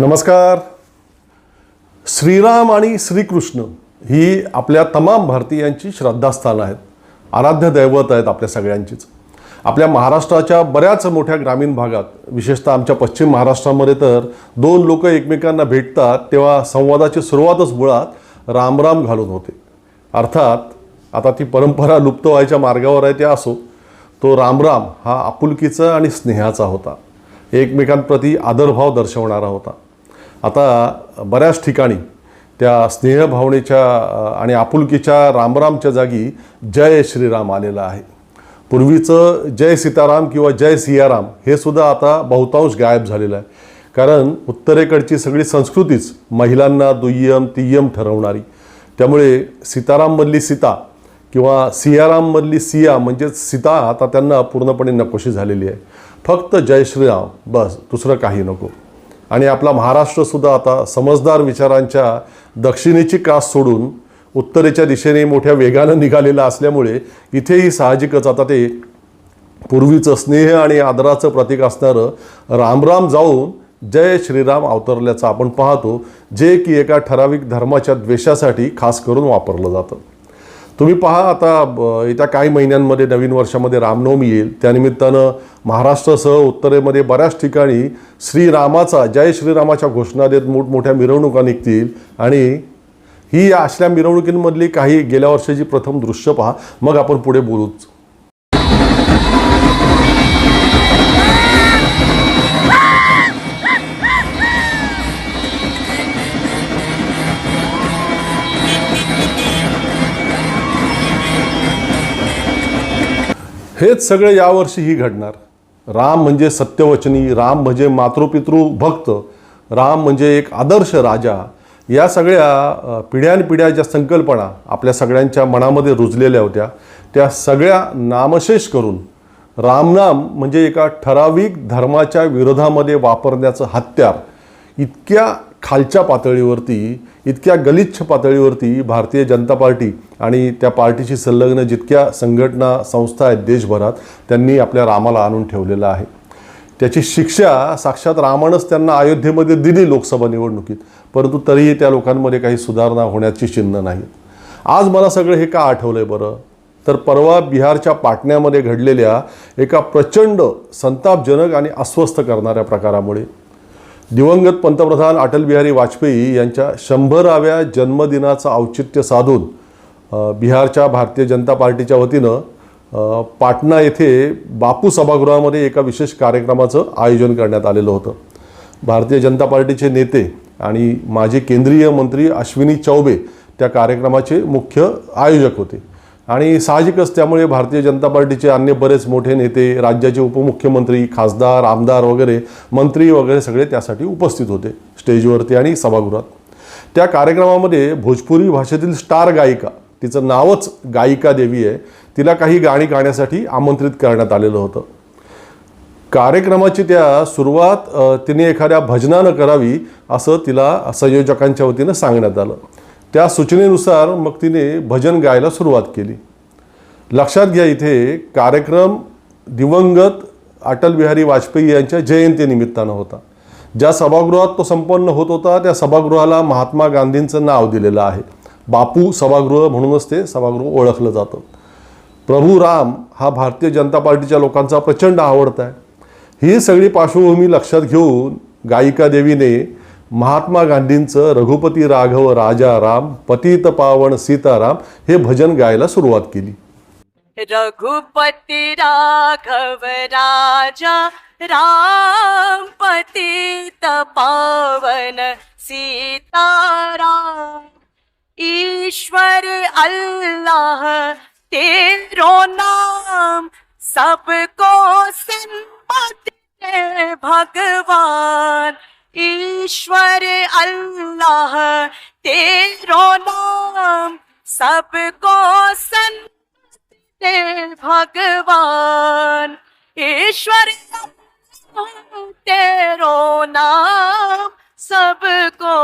नमस्कार. श्रीराम आणि श्रीकृष्ण ही आपल्या तमाम भारतीयांची श्रद्धास्थानं आहेत. आराध्य दैवत आहेत आपल्या सगळ्यांचीच. आपल्या महाराष्ट्राच्या बऱ्याच मोठ्या ग्रामीण भागात विशेषतः आमच्या पश्चिम महाराष्ट्रामध्ये तर दोन लोक एकमेकांना भेटतात तेव्हा संवादाची सुरुवातच मुळात रामराम घालून होते. अर्थात आता ती परंपरा लुप्त व्हायच्या मार्गावर आहे ते असो तो रामराम हा आपुलकीचा आणि स्नेहाचा होता. एकमेकांप्रती आदरभाव दर्शवणारा होता. आता बऱ्याच ठिकाणी त्या स्नेहभावनेच्या आणि आपुलकीच्या रामरामच्या जागी जय श्रीराम आलेला आहे. पूर्वीचं जय सीताराम किंवा जय सियाराम हे सुद्धा आता बहुतांश गायब झालेलं आहे. कारण उत्तरेकडची सगळी संस्कृतीच महिलांना दुय्यम तिय्यम ठरवणारी. त्यामुळे सीताराममधली सीता किंवा सियाराममधली सिया म्हणजेच सीता आता त्यांना पूर्णपणे नकोशी झालेली आहे. फक्त जय श्रीराम बस दुसरं काही नको. आणि आपला महाराष्ट्रसुद्धा आता समजदार विचारांच्या दक्षिणेची कास सोडून उत्तरेच्या दिशेने मोठ्या वेगानं निघालेला असल्यामुळे इथेही साहजिकच आता ते पूर्वीचं स्नेह आणि आदराचं प्रतीक असणारं रामराम जाऊन जय श्रीराम अवतरल्याचं आपण पाहतो जे की एका ठराविक धर्माच्या द्वेषासाठी खास करून वापरलं जातं. तुम्ही पहा आता येत्या काही महिन्यांमध्ये नवीन वर्षामध्ये रामनवमी येईल. त्यानिमित्तानं महाराष्ट्रासह उत्तरेमध्ये बऱ्याच ठिकाणी श्रीरामाचा जय श्रीरामाच्या घोषणा देत मोठमोठ्या मिरवणुका निघतील. आणि ही या असल्या मिरवणुकींमधली काही गेल्या वर्षाची प्रथम दृश्य पहा. मग आपण पुढे बोलूच. हेच सगळे यावर्षीही घडणार. राम म्हणजे सत्यवचनी राम म्हणजे मातृपितृ भक्त राम म्हणजे एक आदर्श राजा. या सगळ्या पिढ्यानपिढ्या ज्या संकल्पना आपल्या सगळ्यांच्या मनामध्ये रुजलेल्या होत्या त्या सगळ्या नामशेष करून रामनाम म्हणजे एका ठराविक धर्माच्या विरोधामध्ये वापरण्याचं हत्यार इतक्या खालच्या पातळीवरती इतक्या गलिच्छ पातळीवरती भारतीय जनता पार्टी आणि त्या पार्टीशी संलग्न जितक्या संघटना संस्था आहेत देशभरात त्यांनी आपल्या रामाला आणून ठेवलेलं आहे. त्याची शिक्षा साक्षात रामानंच त्यांना अयोध्येमध्ये दिली लोकसभा निवडणुकीत परंतु तरीही त्या लोकांमध्ये काही सुधारणा होण्याची चिन्ह नाही आज मला सगळं हे का आठवलं आहे बरं? तर परवा बिहारच्या पाटण्यामध्ये घडलेल्या एका प्रचंड संतापजनक आणि अस्वस्थ करणाऱ्या प्रकारामुळे दिवंगत पंतप्रधान अटल बिहारी वाजपेयी यांच्या शंभराव्या जन्मदिनाचं औचित्य साधून बिहारच्या भारतीय जनता पार्टीच्या वतीनं पाटणा येथे बापू सभागृहामध्ये एका विशेष कार्यक्रमाचं आयोजन करण्यात आलेलं होतं. भारतीय जनता पार्टीचे नेते आणि माजी केंद्रीय मंत्री अश्विनी चौबे त्या कार्यक्रमाचे मुख्य आयोजक होते. आणि साहजिकच त्यामुळे भारतीय जनता पार्टीचे अन्य बरेच मोठे नेते राज्याचे उपमुख्यमंत्री खासदार आमदार वगैरे मंत्री वगैरे सगळे त्यासाठी उपस्थित होते स्टेजवरती आणि सभागृहात. त्या कार्यक्रमामध्ये भोजपुरी भाषेतील स्टार गायिका तिचं नावच गायिका देवी आहे तिला काही गाणी गाण्यासाठी आमंत्रित करण्यात आलेलं होतं. कार्यक्रमाची त्या सुरुवात तिने एखाद्या भजनानं करावी असं तिला संयोजकांच्या वतीनं सांगण्यात आलं. त्या सूचनेनुसार मग तिने भजन गायला सुरुवात केली. लक्षात घ्या इथे कार्यक्रम दिवंगत अटल बिहारी वाजपेयी यांच्या जयंतीनिमित्तानं होता. ज्या सभागृहात तो संपन्न होत होता त्या सभागृहाला महात्मा गांधींचं नाव दिलेलं आहे. बापू सभागृह म्हणूनच ते सभागृह ओळखलं जातं. प्रभू राम हा भारतीय जनता पार्टीच्या लोकांचा प्रचंड आवडता आहे. ही सगळी पार्श्वभूमी लक्षात घेऊन गायिका देवीने महात्मा गांधींचं रघुपती राघव राजा राम पतित पावन सीताराम हे भजन गायला सुरुवात केली. रघुपती राघव राजा राम पतित पावन सीताराम। ईश्वर अल्लाह तेरो नाम सबको सिंपति भगवान। ईश्वर अल्लाह तेरो नाम सबको सन दे भगवान। ईश्वर तेरो नाम सबको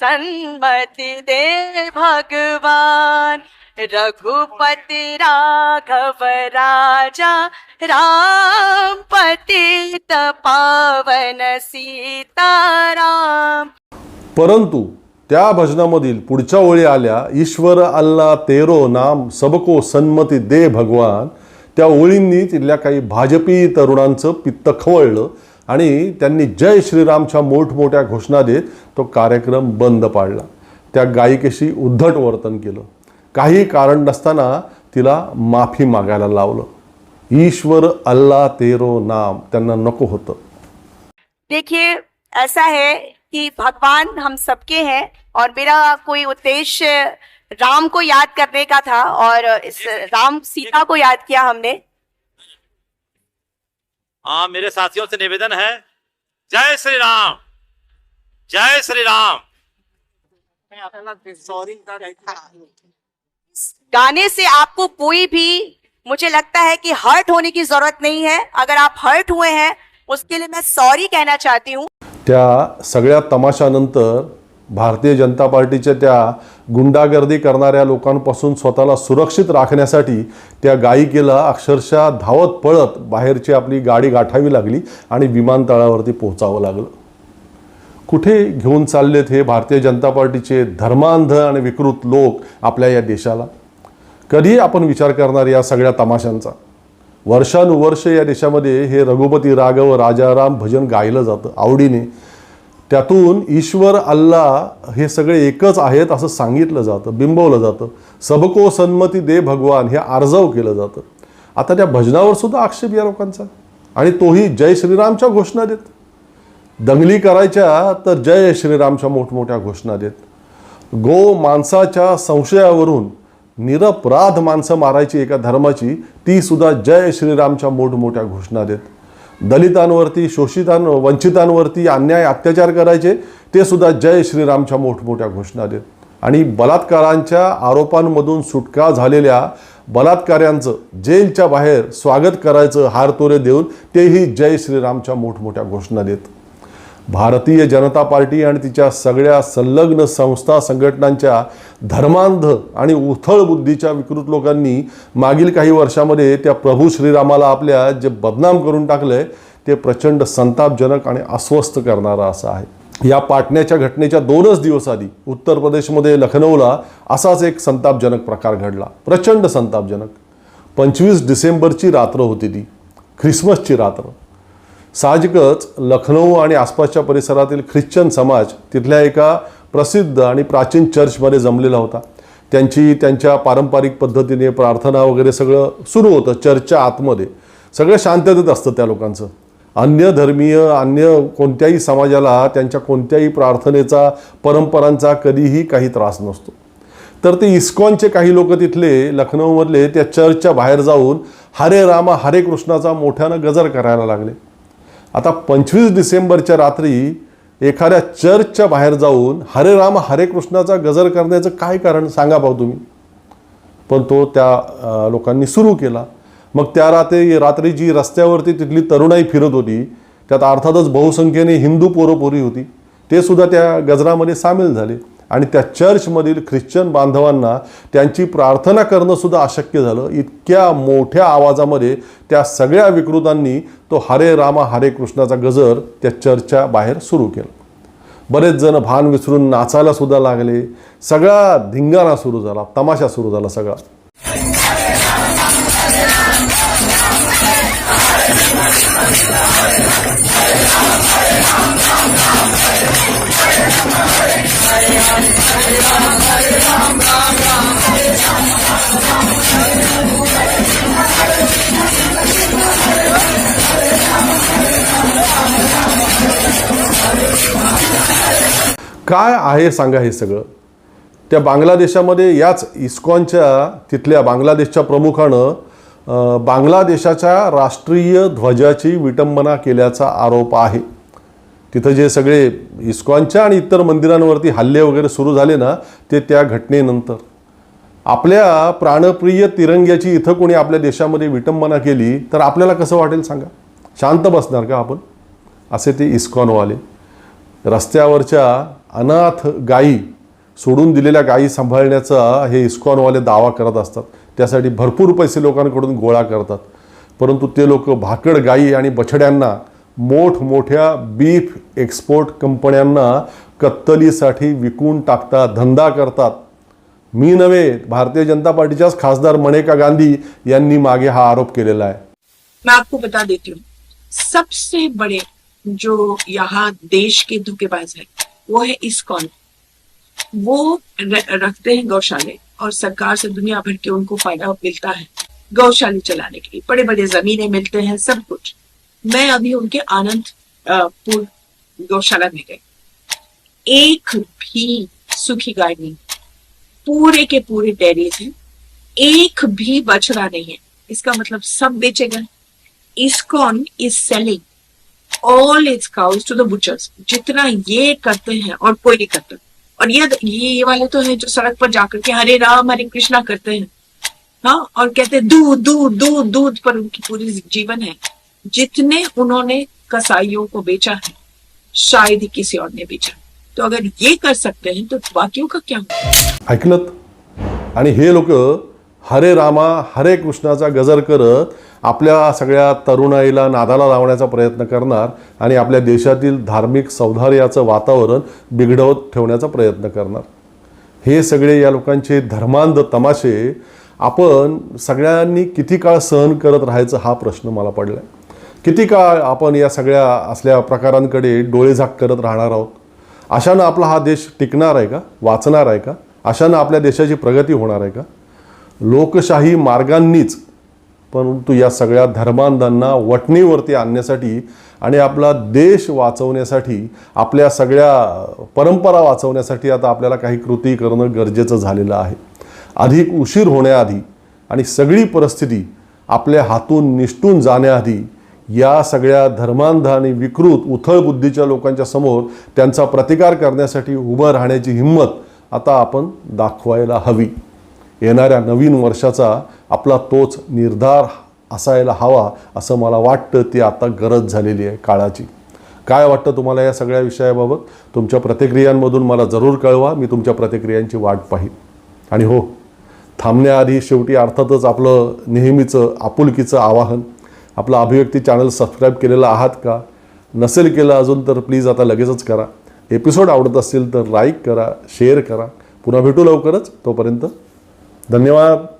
सन्मति दे भगवान। रघुपति राघव राजा राम पतित पावन सीताराम। परंतु त्या भजनामधील पुढच्या ओळी आल्या ईश्वर अल्ला तेरो नाम सबको सन्मती दे भगवान. त्या ओळींनी तिथल्या काही भाजपी तरुणांचं पित्त खवळलं आणि त्यांनी जय श्रीरामच्या मोठमोठ्या घोषणा देत तो कार्यक्रम बंद पाडला. त्या गायिकेशी उद्धट वर्तन केलं. काही कारण नसताना तिला माफ़ी मागायला लावलं. ईश्वर अल्ला तेरो नाम त्यांना नको होतं. देखिए ऐसा है कि भगवान हम सबके हैं और मेरा कोई उद्देश्य राम को याद करने का था और इस राम सीता को याद किया हमने। हाँ मेरे साथियों से निवेदन है जय श्री राम जय श्री राम। गाने से आपको कोई भी मुझे लगता है कि हर्ट होने की जरूरत नहीं है। अगर आप हर्ट हुए हैं उसके लिए मैं सॉरी कहना चाहती हूँ। त्या सगळ्या तमाशानंतर भारतीय जनता पार्टीच्या त्या गुंडागर्दी करणाऱ्या लोकांपासून स्वतःला सुरक्षित राखण्यासाठी त्या गायिकेला अक्षरशः धावत पळत बाहेरची आपली गाडी गाठावी लागली आणि विमानतळावरती पोहोचावं लागलं. कुठे घेऊन चाललेत हे भारतीय जनता पार्टीचे धर्मांध आणि विकृत लोक आपल्या या देशाला? कधी आपण विचार करणार या सगळ्या तमाशांचा. वर्षानुवर्ष या देशामध्ये हे रघुपती राघव राजाराम भजन गायलं जातं आवडीने. त्यातून ईश्वर अल्ला हे सगळे एकच आहेत असं सांगितलं जातं बिंबवलं जातं. सबको सन्मती दे भगवान हे आर्जव केलं जातं. आता त्या भजनावर सुद्धा आक्षेप या लोकांचा. आणि तोही जय श्रीरामच्या घोषणा देत. दंगली करायच्या तर जय श्रीरामच्या मोठमोठ्या घोषणा देत. गो माणसाच्या संशयावरून निरपराध माणसं मारायची एका धर्माची ती सुद्धा जय श्रीरामच्या मोठमोठ्या घोषणा देत. दलितांवरती शोषितां वंचितांवरती अन्याय अत्याचार करायचे ते सुद्धा जय श्रीरामच्या मोठमोठ्या घोषणा देत. आणि बलात्कारांच्या आरोपांमधून सुटका झालेल्या बलात्काऱ्यांचं जेलच्या बाहेर स्वागत करायचं हारतोरे देऊन तेही जय श्रीरामच्या मोठमोठ्या घोषणा देत. भारतीय जनता पार्टी आणि तिच्या सगळ्या संलग्न संस्था संघटनांच्या धर्मांध आणि उथळ बुद्धीच्या विकृत लोकांनी मागील काही वर्षामध्ये त्या प्रभू श्रीरामाला आपल्या जे बदनाम करून टाकलंय ते प्रचंड संतापजनक आणि अस्वस्थ करणारं असं आहे. या पाटण्याच्या घटनेच्या दोनच दिवस आधी उत्तर प्रदेशमध्ये लखनौला असाच एक संतापजनक प्रकार घडला. प्रचंड संतापजनक. पंचवीस डिसेंबरची रात्र होती ती. ख्रिसमसची रात्र. साहजिकच लखनौ आणि आसपासच्या परिसरातील ख्रिश्चन समाज तिथल्या एका प्रसिद्ध आणि प्राचीन चर्चमध्ये जमलेला होता. त्यांची त्यांच्या पारंपरिक पद्धतीने प्रार्थना वगैरे सगळं सुरू होतं चर्चच्या आतमध्ये. सगळं शांततेत असतं त्या लोकांचं. अन्य धर्मीय अन्य कोणत्याही समाजाला त्यांच्या कोणत्याही प्रार्थनेचा परंपरांचा कधीही काही त्रास नसतो. तर ते इस्कॉनचे काही लोक तिथले लखनौमधले त्या चर्चच्या बाहेर जाऊन हरे रामा हरे कृष्णाचा मोठ्यानं गजर करायला लागले. आता पंचवीस डिसेंबरच्या रात्री एखाद्या चर्चच्या बाहेर जाऊन हरे राम हरे कृष्णाचा गजर करण्याचं काय कारण सांगा भाऊ तुम्ही. पण तो त्या लोकांनी सुरू केला. मग त्या रात्री रात्री जी रस्त्यावरती तिथली तरुणाई फिरत होती त्यात अर्थातच बहुसंख्येने हिंदू पोरोपोरी होती ते सुद्धा त्या गजरामध्ये सामील झाले. आणि त्या चर्चमधील ख्रिश्चन बांधवांना त्यांची प्रार्थना करणं सुद्धा अशक्य झालं. इतक्या मोठ्या आवाजामध्ये त्या सगळ्या विकृतांनी तो हरे रामा हरे कृष्णाचा गजर त्या चर्चच्या बाहेर सुरू केला. बरेच जण भान विसरून नाचायला सुद्धा लागले. सगळा धिंगाणा सुरू झाला तमाशा सुरू झाला सगळा. काय आहे सांगा हे सगळं? त्या बांगलादेशामध्ये याच इस्कॉनच्या तिथल्या बांगलादेशच्या प्रमुखानं बांगलादेशाच्या राष्ट्रीय ध्वजाची विटंबना केल्याचा आरोप आहे. तिथं जे सगळे इस्कॉनच्या आणि इतर मंदिरांवरती हल्ले वगैरे सुरू झाले ना ते त्या घटनेनंतर. आपल्या प्राणप्रिय तिरंग्याची इथं कोणी आपल्या देशामध्ये विटंबना केली तर आपल्याला कसं वाटेल सांगा? शांत बसणार का आपण? असे ते इस्कॉनवाले. रस्त्यावरच्या अनाथ गायी सोडून दिलेल्या गायी सांभाळण्याचा हे इस्कॉनवाले दावा करत असतात. त्यासाठी भरपूर पैसे लोकांकडून गोळा करतात. परंतु ते लोक भाकड गायी आणि बछड्यांना मोठमोठ्या बीफ एक्सपोर्ट कंपन्यांना कत्तलीसाठी विकून टाकतात धंदा करतात. मी नव्हे भारतीय जनता पार्टीच्याच खासदार मनेका गांधी यांनी मागे हा आरोप केलेला आहे. मैं आपको बता देती हूँ सबसे बड़े जो यहाँ देश के धोखेबाज है वो है इस्कॉन। वो रखते हैं गौशाले और सरकार से दुनिया भर के उनको फायदा मिलता है गौशाले चलाने के लिए। बड़े बड़े जमीनें मिलते हैं सब कुछ। मैं अभी उनके आनंद गौशाला में गई। एक भी सूखी गाय नहीं। पूरे के पूरे डेरीज हैं एक भी बछड़ा नहीं है। इसका मतलब सब बेचे गए ISKCON is selling all its cows to the butchers. जितना ये करते हैं और कोई नहीं करता। और ये ये ये वाले तो है जो सड़क पर जाकर के हरे राम, हरे कृष्णा करते हैं। हाँ? और कहते हैं, दूध दूध दूध दूध पर उनकी पूरी जीवन है। जितने उन्होंने कसाईयों को बेचा है शायद ही किसी और ने बेचा। तो अगर ये कर सकते हैं तो बाकियों का क्या ऐकलत? आणि हे लोक हरे रामा हरे कृष्णाचा गजर करत आपल्या सगळ्या तरुणाईला नादाला लावण्याचा प्रयत्न करणार आणि आपल्या देशातील धार्मिक सौधार्याचं वातावरण बिघडवत ठेवण्याचा प्रयत्न करणार. हे सगळे या लोकांचे धर्मांध तमाशे. आपण सगळ्यांनी किती काळ सहन करत राहायचं हा प्रश्न मला पडला आहे किती काळ आपण या सगळ्या असल्या प्रकारांकडे डोळेझाक करत राहणार आहोत? अशानं आपला हा देश टिकणार आहे का? वाचणार आहे का? अशानं आपल्या देशाची प्रगती होणार आहे का? लोकशाही मार्गांनीच परंतु या सगळ्या धर्मांधांना वटणीवरती आणण्यासाठी आणि आपला देश वाचवण्यासाठी आपल्या सगळ्या परंपरा वाचवण्यासाठी आता आपल्याला काही कृती करणं गरजेचं झालेलं आहे. अधिक उशीर होण्याआधी आणि सगळी परिस्थिती आपल्या हातून निष्ठून जाण्याआधी या सगळ्या धर्मांध आणि विकृत उथळ बुद्धीच्या लोकांच्या समोर त्यांचा प्रतिकार करण्यासाठी उभं राहण्याची हिंमत आता आपण दाखवायला हवी. येणाऱ्या नवीन वर्षाचा आपला तोच निर्धार असायला हवा असं मला वाटतं ती आता गरज झालेली आहे काळाची. काय वाटतं तुम्हाला या सगळ्या विषयाबाबत? तुमच्या प्रतिक्रियांमधून मला जरूर कळवा मी तुमच्या प्रतिक्रियांची वाट पाहीन. आणि हो थांबण्याआधी शेवटी अर्थातच आपलं नेहमीचं आपुलकीचं आवाहन आपला अभिव्यक्ती चॅनल सबस्क्राईब केलेला आहात का? नसेल केलं अजून तर प्लीज आता लगेचच करा. एपिसोड आवडत असतील तर लाईक करा शेअर करा. पुन्हा भेटू लवकरच. तोपर्यंत धन्यवाद.